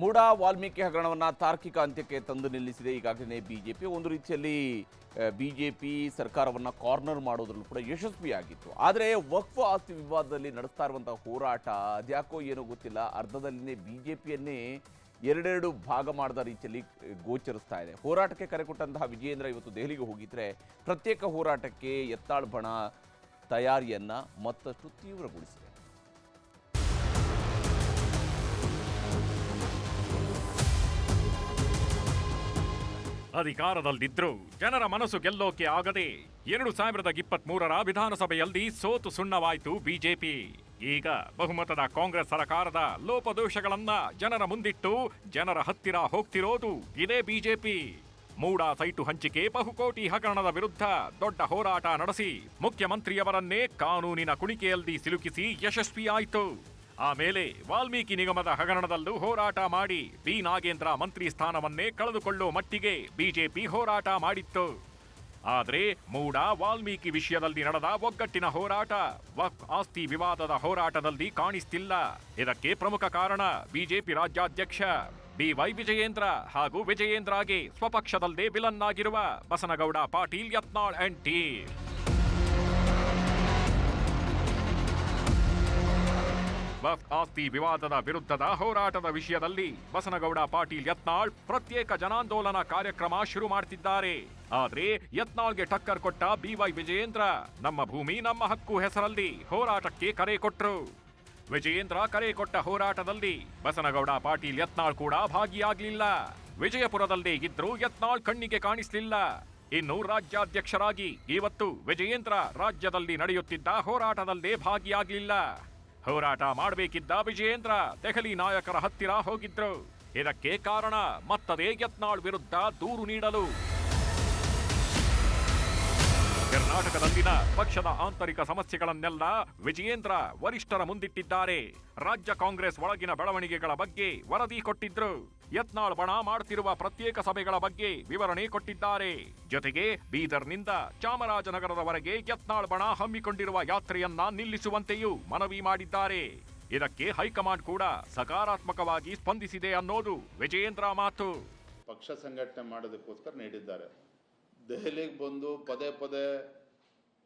ಮೂಡ ವಾಲ್ಮೀಕಿ ಹಗರಣವನ್ನು ತಾರ್ಕಿಕ ಅಂತ್ಯಕ್ಕೆ ತಂದು ನಿಲ್ಲಿಸಿದೆ. ಈಗಾಗಲೇ ಬಿಜೆಪಿ ಒಂದು ರೀತಿಯಲ್ಲಿ ಬಿಜೆಪಿ ಸರ್ಕಾರವನ್ನು ಕಾರ್ನರ್ ಮಾಡೋದ್ರಲ್ಲೂ ಕೂಡ ಯಶಸ್ವಿಯಾಗಿತ್ತು. ಆದರೆ ವಕ್ಫ್ ಆಸ್ತಿ ವಿವಾದದಲ್ಲಿ ನಡೆಸ್ತಾ ಇರುವಂತಹ ಹೋರಾಟ ಅದ್ಯಾಕೋ ಏನೋ ಗೊತ್ತಿಲ್ಲ. ಅರ್ಧದಲ್ಲಿನೇ ಬಿಜೆಪಿಯನ್ನೇ ಎರಡೆರಡು ಭಾಗ ಮಾಡಿದ ರೀತಿಯಲ್ಲಿ ಗೋಚರಿಸ್ತಾ ಇದೆ. ಹೋರಾಟಕ್ಕೆ ಕರೆ ಕೊಟ್ಟಂತಹ ವಿಜಯೇಂದ್ರ ಇವತ್ತು ದೆಹಲಿಗೆ ಹೋಗಿದ್ರೆ ಪ್ರತ್ಯೇಕ ಹೋರಾಟಕ್ಕೆ ಎತ್ತಾಳ್ಬಣ ತಯಾರಿಯನ್ನು ತಯಾರಿಯನ್ನ ಮತ್ತಷ್ಟು ತೀವ್ರಗೊಳಿಸಿದೆ. ಅಧಿಕಾರದಲ್ಲಿದ್ರು. ಜನರ ಮನಸ್ಸು ಗೆಲ್ಲೋಕೆ ಆಗದೆ ಎರಡು ಸಾವಿರದ ಇಪ್ಪತ್ತ್ ಮೂರರ ವಿಧಾನಸಭೆಯಲ್ಲಿ ಸೋತು ಸುಣ್ಣವಾಯಿತು ಬಿಜೆಪಿ. ಈಗ ಬಹುಮತದ ಕಾಂಗ್ರೆಸ್ ಸರ್ಕಾರದ ಲೋಪದೋಷಗಳನ್ನ ಜನರ ಮುಂದಿಟ್ಟು ಜನರ ಹತ್ತಿರ ಹೋಗ್ತಿರೋದು ಇದೇ ಬಿಜೆಪಿ. ಮೂಡ ಸೈಟು ಹಂಚಿಕೆ ಬಹುಕೋಟಿ ಹಗರಣದ ವಿರುದ್ಧ ದೊಡ್ಡ ಹೋರಾಟ ನಡೆಸಿ ಮುಖ್ಯಮಂತ್ರಿಯವರನ್ನೇ ಕಾನೂನಿನ ಕುಣಿಕೆಯಲ್ಲಿ ಸಿಲುಕಿಸಿ ಯಶಸ್ವಿಯಾಯಿತು. ಆಮೇಲೆ ವಾಲ್ಮೀಕಿ ನಿಗಮದ ಹಗರಣದಲ್ಲೂ ಹೋರಾಟ ಮಾಡಿ ಬಿ. ನಾಗೇಂದ್ರ ಮಂತ್ರಿ ಸ್ಥಾನವನ್ನೇ ಕಳೆದುಕೊಳ್ಳೋ ಮಟ್ಟಿಗೆ ಬಿಜೆಪಿ ಹೋರಾಟ ಮಾಡಿತ್ತು. ಆದರೆ ಮೂಡ ವಾಲ್ಮೀಕಿ ವಿಷಯದಲ್ಲಿ ನಡೆದ ಒಗ್ಗಟ್ಟಿನ ಹೋರಾಟ, ವಕ್ ಆಸ್ತಿ ವಿವಾದದ ಹೋರಾಟದಲ್ಲಿ ಕಾಣಿಸ್ತಿಲ್ಲ. ಇದಕ್ಕೆ ಪ್ರಮುಖ ಕಾರಣ ಬಿಜೆಪಿ ರಾಜ್ಯಾಧ್ಯಕ್ಷ ಬಿ. ವೈ. ವಿಜಯೇಂದ್ರ ಹಾಗೂ ವಿಜಯೇಂದ್ರಗೆ ಸ್ವಪಕ್ಷದಲ್ಲೇ ವಿಲನ್ ಆಗಿರುವ ಬಸನಗೌಡ ಪಾಟೀಲ್ ಯತ್ನಾಳ್ ಅಂಡ್ ಟೀಮ್ ವಕ್ಫ್ ಆಸ್ತಿ ವಿವಾದದ ವಿರುದ್ಧದ ಹೋರಾಟದ ವಿಷಯದಲ್ಲಿ ಬಸನಗೌಡ ಪಾಟೀಲ್ ಯತ್ನಾಳ್ ಪ್ರತ್ಯೇಕ ಜನಾಂದೋಲನ ಕಾರ್ಯಕ್ರಮ ಶುರು ಮಾಡ್ತಿದ್ದಾರೆ. ಆದ್ರೆ ಯತ್ನಾಳ್ಗೆ ಟಕ್ಕರ್ ಕೊಟ್ಟ ಬಿವೈ ವಿಜಯೇಂದ್ರ, ನಮ್ಮ ಭೂಮಿ ನಮ್ಮ ಹಕ್ಕು ಹೆಸರಲ್ಲಿ ಹೋರಾಟಕ್ಕೆ ಕರೆ ಕೊಟ್ರು. ವಿಜಯೇಂದ್ರ ಕರೆ ಕೊಟ್ಟ ಹೋರಾಟದಲ್ಲಿ ಬಸನಗೌಡ ಪಾಟೀಲ್ ಯತ್ನಾಳ್ ಕೂಡ ಭಾಗಿಯಾಗಲಿಲ್ಲ. ವಿಜಯಪುರದಲ್ಲೇ ಇದ್ರೂ ಯತ್ನಾಳ್ ಕಣ್ಣಿಗೆ ಕಾಣಿಸ್ಲಿಲ್ಲ. ಇನ್ನು ರಾಜ್ಯಾಧ್ಯಕ್ಷರಾಗಿ ಇವತ್ತು ವಿಜಯೇಂದ್ರ ರಾಜ್ಯದಲ್ಲಿ ನಡೆಯುತ್ತಿದ್ದ ಹೋರಾಟದಲ್ಲೇ ಭಾಗಿಯಾಗ್ಲಿಲ್ಲ. ಹೋರಾಟ ಮಾಡಬೇಕಿದ್ದ ವಿಜಯೇಂದ್ರ ದೆಹಲಿ ನಾಯಕರ ಹತ್ತಿರ ಹೋಗಿದ್ರು. ಇದಕ್ಕೆ ಕಾರಣ ಮತ್ತದೇ ಯತ್ನಾಳ್ ವಿರುದ್ಧ ದೂರು ನೀಡಲು ಕರ್ನಾಟಕದಲ್ಲಿನ ಪಕ್ಷದ ಆಂತರಿಕ ಸಮಸ್ಯೆಗಳನ್ನೆಲ್ಲ ವಿಜಯೇಂದ್ರ ವರಿಷ್ಠರ ಮುಂದಿಟ್ಟಿದ್ದಾರೆ. ರಾಜ್ಯ ಕಾಂಗ್ರೆಸ್ ಒಳಗಿನ ಬೆಳವಣಿಗೆಗಳ ಬಗ್ಗೆ ವರದಿ ಕೊಟ್ಟಿದ್ರು. ಯತ್ನಾಳ್ ಬಣ ಮಾಡುತ್ತಿರುವ ಪ್ರತ್ಯೇಕ ಸಭೆಗಳ ಬಗ್ಗೆ ವಿವರಣೆ ಕೊಟ್ಟಿದ್ದಾರೆ. ಜೊತೆಗೆ ಬೀದರ್ನಿಂದ ಚಾಮರಾಜನಗರದವರೆಗೆ ಯತ್ನಾಳ್ ಬಣ ಹಮ್ಮಿಕೊಂಡಿರುವ ಯಾತ್ರೆಯನ್ನ ನಿಲ್ಲಿಸುವಂತೆಯೂ ಮನವಿ ಮಾಡಿದ್ದಾರೆ. ಇದಕ್ಕೆ ಹೈಕಮಾಂಡ್ ಕೂಡ ಸಕಾರಾತ್ಮಕವಾಗಿ ಸ್ಪಂದಿಸಿದೆ ಅನ್ನೋದು ವಿಜಯೇಂದ್ರ ಮಾತು. ಪಕ್ಷ ಸಂಘಟನೆ ಮಾಡೋದಕ್ಕೋಸ್ಕರ ನೀಡಿದ್ದಾರೆ. ದೆಹಲಿಗೆ ಬಂದು ಪದೇ ಪದೇ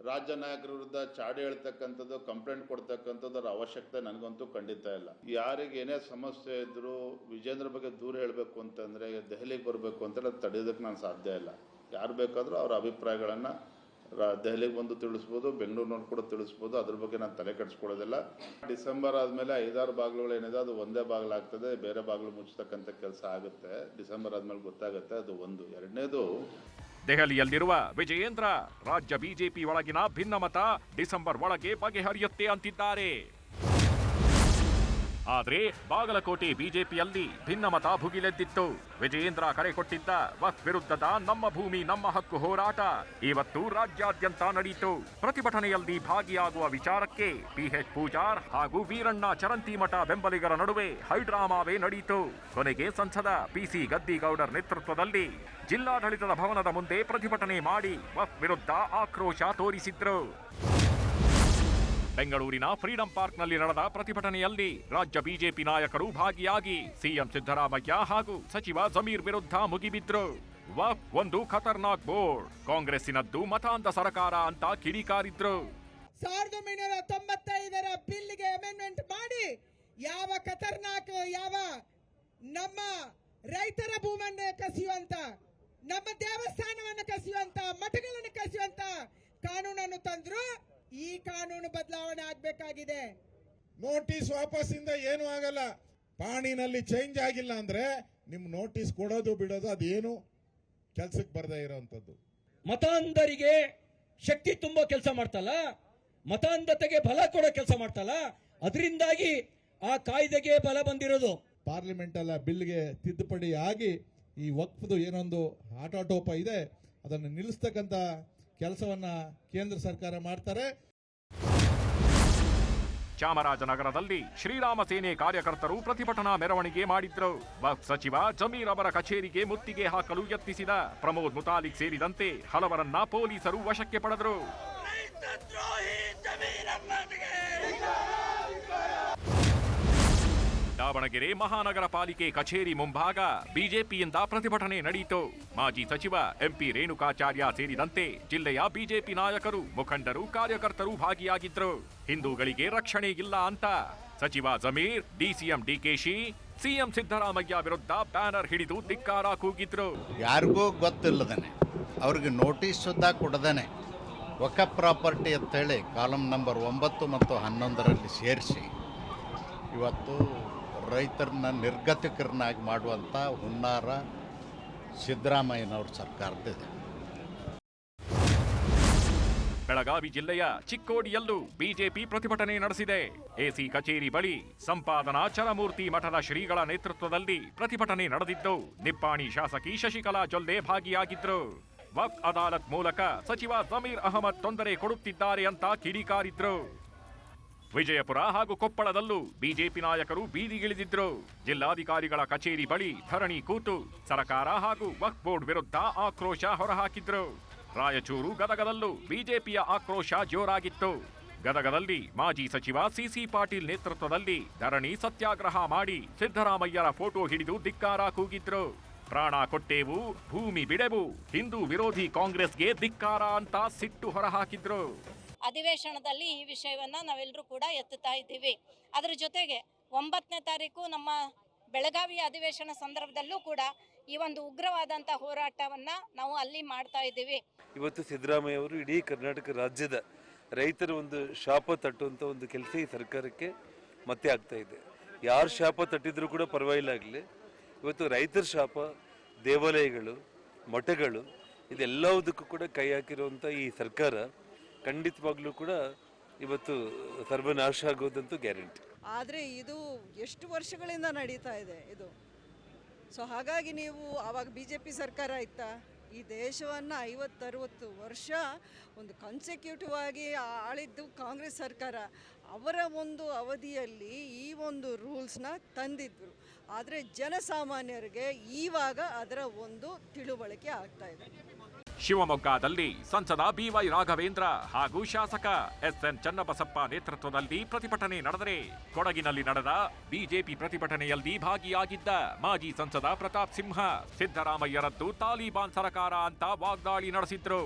ರಾಜ್ಯ ನಾಯಕರ ವಿರುದ್ಧ ಚಾಡಿ ಹೇಳ್ತಕ್ಕಂಥದ್ದು ಕಂಪ್ಲೇಂಟ್ ಕೊಡ್ತಕ್ಕಂಥದ್ದು ಅದರ ಅವಶ್ಯಕತೆ ನನಗಂತೂ ಖಂಡಿತ ಇಲ್ಲ. ಯಾರಿಗೆ ಏನೇ ಸಮಸ್ಯೆ ಇದ್ದರೂ ವಿಜೇಂದ್ರ ಬಗ್ಗೆ ದೂರ ಹೇಳಬೇಕು ಅಂತಂದರೆ ದೆಹಲಿಗೆ ಬರಬೇಕು ಅಂತೇಳಿ ತಡೆಯೋದಕ್ಕೆ ನಾನು ಸಾಧ್ಯ ಇಲ್ಲ. ಯಾರು ಬೇಕಾದರೂ ಅವ್ರ ಅಭಿಪ್ರಾಯಗಳನ್ನು ದೆಹಲಿಗೆ ಬಂದು ತಿಳಿಸ್ಬೋದು, ಬೆಂಗಳೂರಿನವ್ರು ಕೂಡ ತಿಳಿಸ್ಬೋದು, ಅದ್ರ ಬಗ್ಗೆ ನಾನು ತಲೆ ಕೆಡಿಸ್ಕೊಳ್ಳೋದಿಲ್ಲ. ಡಿಸೆಂಬರ್ ಆದಮೇಲೆ ಐದಾರು ಬಾಗಿಲುಗಳು ಏನಿದೆ ಅದು ಒಂದೇ ಬಾಗಿಲಾಗ್ತದೆ ಬೇರೆ ಬಾಗಿಲು ಮುಚ್ಚತಕ್ಕಂಥ ಕೆಲಸ ಆಗುತ್ತೆ. ಡಿಸೆಂಬರ್ ಆದಮೇಲೆ ಗೊತ್ತಾಗುತ್ತೆ ಅದು ಒಂದು. ಎರಡನೇದು ದೆಹಲಿಯಲ್ಲಿರುವ ವಿಜಯೇಂದ್ರ ರಾಜ್ಯ ಬಿಜೆಪಿ ಒಳಗಿನ ಭಿನ್ನಮತ ಡಿಸೆಂಬರ್ ಒಳಗೆ ಬಗೆಹರಿಯುತ್ತೆ ಅಂತಿದ್ದಾರೆ. ಆದ್ರೆ ಬಾಗಲಕೋಟೆ ಬಿಜೆಪಿಯಲ್ಲಿ ಭಿನ್ನಮತ ಭುಗಿಲೆದ್ದಿತ್ತು. ವಿಜಯೇಂದ್ರ ಕರೆ ಕೊಟ್ಟಿದ್ದ ವಕ್ ವಿರುದ್ಧದ ನಮ್ಮ ಭೂಮಿ, ನಮ್ಮ ಹಕ್ಕು ಹೋರಾಟ ಇವತ್ತು ರಾಜ್ಯಾದ್ಯಂತ ನಡೆಯಿತು ಪ್ರತಿಭಟನೆಯಲ್ಲಿ ಭಾಗಿಯಾಗುವ ವಿಚಾರಕ್ಕೆ ಪಿಎಚ್ ಪೂಜಾರ್ ಹಾಗೂ ವೀರಣ್ಣ ಚರಂತಿಮಠ ಬೆಂಬಲಿಗರ ನಡುವೆ ಹೈಡ್ರಾಮಾವೇ ನಡೆಯಿತು ಕೊನೆಗೆ ಸಂಸದ ಪಿಸಿ ಗದ್ದಿಗೌಡರ್ ನೇತೃತ್ವದಲ್ಲಿ ಜಿಲ್ಲಾಡಳಿತದ ಭವನದ ಮುಂದೆ ಪ್ರತಿಭಟನೆ ಮಾಡಿ ವಕ್ ವಿರುದ್ಧ ಆಕ್ರೋಶ ತೋರಿಸಿದ್ರು. ಬೆಂಗಳೂರಿನ ಫ್ರೀಡಂ ಪಾರ್ಕ್ನಲ್ಲಿ ನಡೆದ ಪ್ರತಿಭಟನೆಯಲ್ಲಿ ರಾಜ್ಯ ಬಿಜೆಪಿ ನಾಯಕರು ಭಾಗಿಯಾಗಿ ಸಿಎಂ ಸಿದ್ದರಾಮಯ್ಯ ಹಾಗೂ ಸಚಿವ ಜಮೀರ್ ವಿರುದ್ಧ ಮುಗಿಬಿದ್ರು. ವಫ್ ಒಂದು ಖತರ್ನಾಕ್ ಬೋರ್ಡ್. ಕಾಂಗ್ರೆಸ್ಸಿನದ್ದು ಮತಾಂತ ಸರಕಾರ ಅಂತ ಕಿಡಿಕಾರಿದ್ರು. ಸಾವಿರದ ಒಂಬೈನೂರ ತೊಂಬತ್ತೈದರ ಬಿಲ್ಗೆ ಅಮೆಂಡ್ಮೆಂಟ್ ಮಾಡಿ ಯಾವ ಖತರ್ನಾಕ್, ಯಾವ ನಮ್ಮ ರೈತರ ಭೂಮನ್ನು ಕಸಿಯುವಂತ, ನಮ್ಮ ದೇವಸ್ಥಾನವನ್ನು ಕಸಿಯುವಂತ, ಮಠಗಳನ್ನು ಕಸಿಯುವಂತ ನೋಟಿಸ್ ವಾಪಸ್ಸಿಂದ ಏನೂ ಆಗಲ್ಲ. ಪಾಣಿನಲ್ಲಿ ಚೇಂಜ್ ಆಗಿಲ್ಲ ಅಂದ್ರೆ ನಿಮ್ ನೋಟಿಸ್ ಕೊಡೋದು ಬಿಡೋದು ಅದೇನು ಕೆಲ್ಸಕ್ಕೆ ಬರದೇ ಇರೋಂಥದ್ದು. ಮತಾಂಧರಿಗೆ ಶಕ್ತಿ ತುಂಬೋ ಕೆಲಸ ಮಾಡ್ತಲ್ಲ ಮತಾಂಧತೆಗೆ ಬಲ ಕೊಡೋ ಕೆಲಸ ಮಾಡ್ತಲ್ಲ ಅದರಿಂದಾಗಿ ಆ ಕಾಯ್ದೆಗೆ ಬಲ ಬಂದಿರೋದು. ಪಾರ್ಲಿಮೆಂಟ್ ಅಲ್ಲ ಬಿಲ್ಗೆ ತಿದ್ದುಪಡಿ ಆಗಿ ಈ ವಕ್ಫದು ಏನೊಂದು ಆಟೋಟೋಪ ಇದೆ ಅದನ್ನು ನಿಲ್ಲಿಸ್ತಕ್ಕಂಥ ಕೆಲಸವನ್ನ ಕೇಂದ್ರ ಸರ್ಕಾರ ಮಾಡ್ತಾರೆ. ಚಾಮರಾಜನಗರದಲ್ಲಿ ಶ್ರೀರಾಮ ಸೇನೆ ಕಾರ್ಯಕರ್ತರು ಪ್ರತಿಭಟನಾ ಮೆರವಣಿಗೆ ಮಾಡಿದ್ರು. ವಕ್ಫ್ ಸಚಿವ ಜಮೀರ್ ಅವರ ಕಚೇರಿಗೆ ಮುತ್ತಿಗೆ ಹಾಕಲು ಯತ್ನಿಸಿದ ಪ್ರಮೋದ್ ಮುತಾಲಿಕ್ ಸೇರಿದಂತೆ ಹಲವರನ್ನ ಪೊಲೀಸರು ವಶಕ್ಕೆ ಪಡೆದರು. ದಾವಣಗೆರೆ ಮಹಾನಗರ ಪಾಲಿಕೆ ಕಚೇರಿ ಮುಂಭಾಗ ಬಿಜೆಪಿಯಿಂದ ಪ್ರತಿಭಟನೆ ನಡೆಯಿತು ಮಾಜಿ ಸಚಿವ ಎಂಪಿ ರೇಣುಕಾಚಾರ್ಯ ಸೇರಿದಂತೆ ಜಿಲ್ಲೆಯ ಬಿಜೆಪಿ ನಾಯಕರು, ಮುಖಂಡರು, ಕಾರ್ಯಕರ್ತರು ಭಾಗಿಯಾಗಿದ್ರು. ಹಿಂದೂಗಳಿಗೆ ರಕ್ಷಣೆ ಇಲ್ಲ ಅಂತ ಸಚಿವ ಜಮೀರ್, ಡಿಸಿಎಂ ಡಿಕೆಶಿ, ಸಿಎಂ ಸಿದ್ದರಾಮಯ್ಯ ವಿರುದ್ಧ ಬ್ಯಾನರ್ ಹಿಡಿದು ಧಿಕ್ಕಾರ ಕೂಗಿದ್ರು. ಯಾರಿಗೂ ಗೊತ್ತಿಲ್ಲದನೆ. ಅವ್ರಿಗೆ ನೋಟಿಸ್ ಸುದ್ದ ಕೊಡದೇನೆ. ಒಕ ಪ್ರಾಪರ್ಟಿ ಅಂತೇಳಿ ಕಾಲಂ ನಂಬರ್ ಒಂಬತ್ತು ಮತ್ತು ಹನ್ನೊಂದರಲ್ಲಿ ಸೇರಿಸಿ. ಇವತ್ತು ರೈತರನ್ನ ನಿರ್ಗತಿಕರನ್ನಾಗಿ ಮಾಡುವಂಥ ಹುನ್ನಾರ ಸಿದ್ದರಾಮಯ್ಯನವ್ರ ಸರ್ಕಾರದಿದೆ ಬೆಳಗಾವಿ ಜಿಲ್ಲೆಯ ಚಿಕ್ಕೋಡಿಯಲ್ಲೂ ಬಿಜೆಪಿ ಪ್ರತಿಭಟನೆ ನಡೆಸಿದೆ. ಎಸಿ ಕಚೇರಿ ಬಳಿ ಸಂಪಾದನಾ ಚಲಮೂರ್ತಿ ಮಠದ ಶ್ರೀಗಳ ನೇತೃತ್ವದಲ್ಲಿ ಪ್ರತಿಭಟನೆ ನಡೆದಿದ್ದು, ನಿಪ್ಪಾಣಿ ಶಾಸಕಿ ಶಶಿಕಲಾ ಜೊಲ್ಲೆ ಭಾಗಿಯಾಗಿದ್ರು. ವಕ್ ಅದಾಲತ್ ಮೂಲಕ ಸಚಿವ ಸಮೀರ್ ಅಹಮದ್ ತೊಂದರೆ ಕೊಡುತ್ತಿದ್ದಾರೆ ಅಂತ ಕಿಡಿಕಾರಿದ್ರು. ವಿಜಯಪುರ ಹಾಗೂ ಕೊಪ್ಪಳದಲ್ಲೂ ಬಿಜೆಪಿ ನಾಯಕರು ಬೀದಿಗಿಳಿದಿದ್ರು. ಜಿಲ್ಲಾಧಿಕಾರಿಗಳ ಕಚೇರಿ ಬಳಿ ಧರಣಿ ಕೂತು ಸರಕಾರ ಹಾಗೂ ವಕ್ಫ್ ಬೋರ್ಡ್ ವಿರುದ್ಧ ಆಕ್ರೋಶ ಹೊರಹಾಕಿದ್ರು. ರಾಯಚೂರು ಗದಗದಲ್ಲೂ ಬಿಜೆಪಿಯ ಆಕ್ರೋಶ ಜೋರಾಗಿತ್ತು. ಗದಗದಲ್ಲಿ ಮಾಜಿ ಸಚಿವ ಸಿಸಿ ಪಾಟೀಲ್ ನೇತೃತ್ವದಲ್ಲಿ ಧರಣಿ ಸತ್ಯಾಗ್ರಹ ಮಾಡಿ ಸಿದ್ದರಾಮಯ್ಯರ ಫೋಟೋ ಹಿಡಿದು ಧಿಕ್ಕಾರ ಕೂಗಿದ್ರು. ಪ್ರಾಣ ಕೊಟ್ಟೇವು, ಭೂಮಿ ಬಿಡೆವು, ಹಿಂದೂ ವಿರೋಧಿ ಕಾಂಗ್ರೆಸ್ಗೆ ಧಿಕ್ಕಾರ ಅಂತ ಸಿಟ್ಟು ಹೊರಹಾಕಿದ್ರು. ಅಧಿವೇಶನದಲ್ಲಿ ಈ ವಿಷಯವನ್ನ ನಾವೆಲ್ಲರೂ ಕೂಡ ಎತ್ತುತ್ತಾ ಇದ್ದೀವಿ. ಅದರ ಜೊತೆಗೆ ಒಂಬತ್ತನೇ ತಾರೀಕು ನಮ್ಮ ಬೆಳಗಾವಿ ಅಧಿವೇಶನ ಸಂದರ್ಭದಲ್ಲೂ ಕೂಡ ಈ ಒಂದು ಉಗ್ರವಾದಂಥ ಹೋರಾಟವನ್ನ ನಾವು ಅಲ್ಲಿ ಮಾಡ್ತಾ ಇದ್ದೀವಿ. ಇವತ್ತು ಸಿದ್ದರಾಮಯ್ಯ ಅವರು ಇಡೀ ಕರ್ನಾಟಕ ರಾಜ್ಯದ ರೈತರ ಒಂದು ಶಾಪ ತಟ್ಟುವಂಥ ಒಂದು ಕೆಲಸ ಈ ಸರ್ಕಾರಕ್ಕೆ ಮತ್ತೆ ಆಗ್ತಾ ಇದೆ. ಯಾರು ಶಾಪ ತಟ್ಟಿದ್ರು ಕೂಡ ಪರವಾಗಿಲ್ಲ ಆಗಲಿ. ಇವತ್ತು ರೈತರ ಶಾಪ, ದೇವಾಲಯಗಳು, ಮಠಗಳು, ಇದೆಲ್ಲವುದಕ್ಕೂ ಕೂಡ ಕೈ ಹಾಕಿರುವಂತ ಈ ಸರ್ಕಾರ ಖಂಡಿತವಾಗ್ಲೂ ಕೂಡ ಇವತ್ತು ಸರ್ವನಾಶ ಆಗೋದಂತೂ ಗ್ಯಾರಂಟಿ. ಆದರೆ ಇದು ಎಷ್ಟು ವರ್ಷಗಳಿಂದ ನಡೀತಾ ಇದೆ ಇದು. ಸೊ ಹಾಗಾಗಿ ನೀವು ಆವಾಗ ಬಿ ಜೆ ಪಿ ಸರ್ಕಾರ ಇತ್ತಾ? ಈ ದೇಶವನ್ನು ಐವತ್ತರವತ್ತು ವರ್ಷ ಒಂದು ಕನ್ಸೆಕ್ಯೂಟಿವ್ ಆಗಿ ಆಳಿದ್ದು ಕಾಂಗ್ರೆಸ್ ಸರ್ಕಾರ. ಅವರ ಒಂದು ಅವಧಿಯಲ್ಲಿ ಈ ಒಂದು ರೂಲ್ಸ್ನ ತಂದಿದ್ರು. ಆದರೆ ಜನಸಾಮಾನ್ಯರಿಗೆ ಈವಾಗ ಅದರ ಒಂದು ತಿಳುವಳಿಕೆ ಆಗ್ತಾ ಇದೆ. ಶಿವಮೊಗ್ಗದಲ್ಲಿ ಸಂಸದ ಬಿವೈ ರಾಘವೇಂದ್ರ ಹಾಗೂ ಶಾಸಕ ಎಸ್ಎನ್ ಚನ್ನಬಸಪ್ಪ ನೇತೃತ್ವದಲ್ಲಿ ಪ್ರತಿಭಟನೆ ನಡೆದರೆ ಕೊಡಗಿನಲ್ಲಿ ನಡೆದ ಬಿಜೆಪಿ ಪ್ರತಿಭಟನೆಯಲ್ಲಿ ಭಾಗಿಯಾಗಿದ್ದ ಮಾಜಿ ಸಂಸದ ಪ್ರತಾಪ್ ಸಿಂಹ, ಸಿದ್ದರಾಮಯ್ಯರದ್ದು ತಾಲಿಬಾನ್ ಸರಕಾರ ಅಂತ ವಾಗ್ದಾಳಿ ನಡೆಸಿದ್ರು.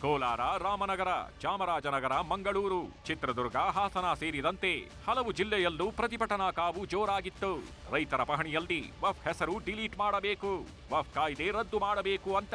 ಕೋಲಾರ, ರಾಮನಗರ, ಚಾಮರಾಜನಗರ, ಮಂಗಳೂರು, ಚಿತ್ರದುರ್ಗ, ಹಾಸನ ಸೇರಿದಂತೆ ಹಲವು ಜಿಲ್ಲೆಯಲ್ಲೂ ಪ್ರತಿಭಟನಾ ಕಾವು ಜೋರಾಗಿತ್ತು. ರೈತರ ಪಹಣಿಯಲ್ಲಿ ವಫ್ ಹೆಸರು ಡಿಲೀಟ್ ಮಾಡಬೇಕು, ವಫ್ ಕಾಯ್ದೆ ರದ್ದು ಮಾಡಬೇಕು ಅಂತ